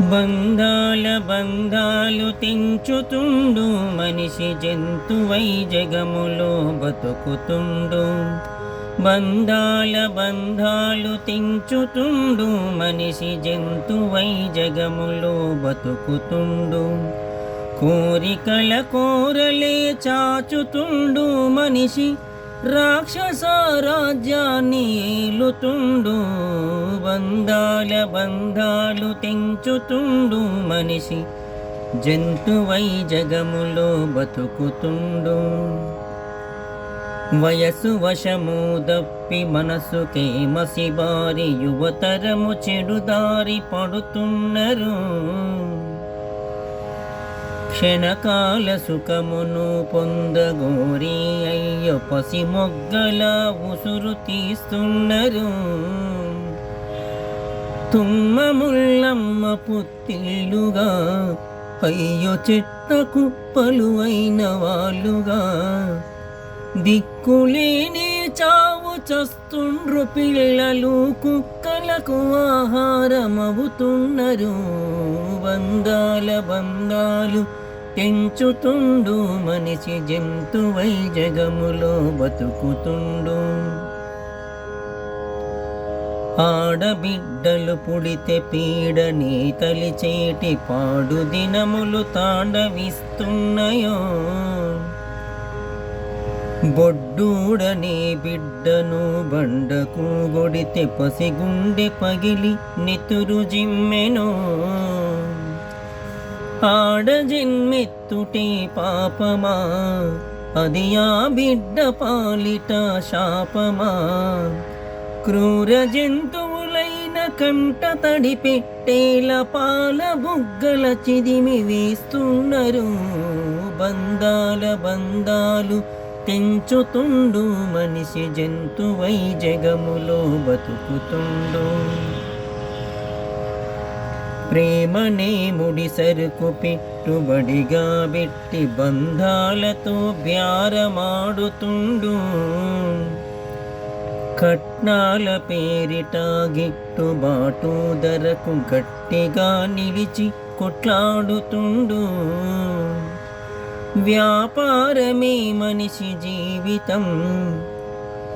బంధాల బంధాలు తెంచుతుండు మనిషి జంతువై జగములో బతుకుతుండు. బంధాల బంధాలు తెంచుతుండు మనిషి జంతువై జగములో బతుకుతుండు. కోరికల కోరలే చాచుతుండు మనిషి రాక్షస రాజ్యాన్ని ఏలుతుండు బంధాల బంధాలు తెంచుతుండు మనిషి. జంతువై జగములో బతుకుతుండు. వయసు వశము దప్పి మనసుకే మసిబారి యువతరము చెడుదారి పడుతున్నారు. క్షణకాల సుఖమును పొందగోరి అయ్యో పసి మొగ్గల ఉసురు తీస్తున్నారు. తుమ్మముళ్ళమ్మ పుత్తిల్లుగా అయ్యో చెత్త కుప్పలు అయిన వాళ్ళుగా. దిక్కులేని చావు చస్తుండ్రు పిల్లలు కుక్కలకు ఆహారమవుతున్నారు. బంధాల బంధాలు తెంచుతుండు మనిషి జంతువై జగములో బతుకుతుండు. ఆడబిడ్డలు పుడితే పీడని తలిచేటి పాడు దినములు తాండవిస్తున్నాయో. బొడ్డూడనే బిడ్డను బండకు గొడితే పసిగుండె పగిలి నెతురు జిమ్మెనో. ఆడ జన్మెత్తుటే పాపమా అది ఆ బిడ్డ పాలిట శాపమా క్రూర జంతువులైన కంట తడి పెట్టేల పాల బుగ్గల చిదిమి వేస్తున్నారు బంధాల బంధాలు తెంచుతుండు మనిషి జంతువై జగములో బతుకుతుండు ప్రేమనే ముడి సరుకు పెట్టుబడిగా పెట్టి బంధాలతో బ్యారమాడుతుండు కట్నాల పేరిట గిట్టుబాటు ధరకు గట్టిగా నిలిచి కొట్లాడుతుండు. వ్యాపారమే మనిషి జీవితం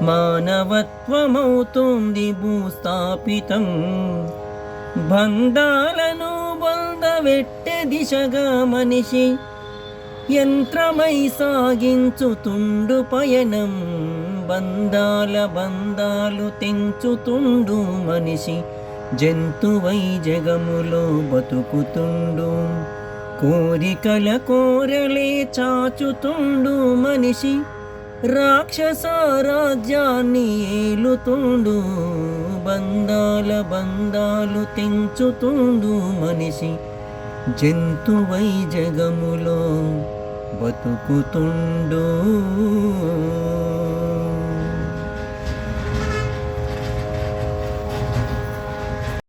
మానవత్వమవుతుంది భూస్థాపితం. బంధాలను బొందవెట్టె దిశగా మనిషి యంత్రమై సాగించుతుండు పయనం. బంధాల బంధాలు తెంచుతుండు మనిషి జంతువై జగములో బతుకుతుండు. కోరికల కోరలే చాచుతుండు మనిషి రాక్షస రాజ్యాన్ని ఏలుతుండు బంధాల బంధాలు తెంచుతుండు మనిషి. జంతువై జగములో బతుకుతుండు.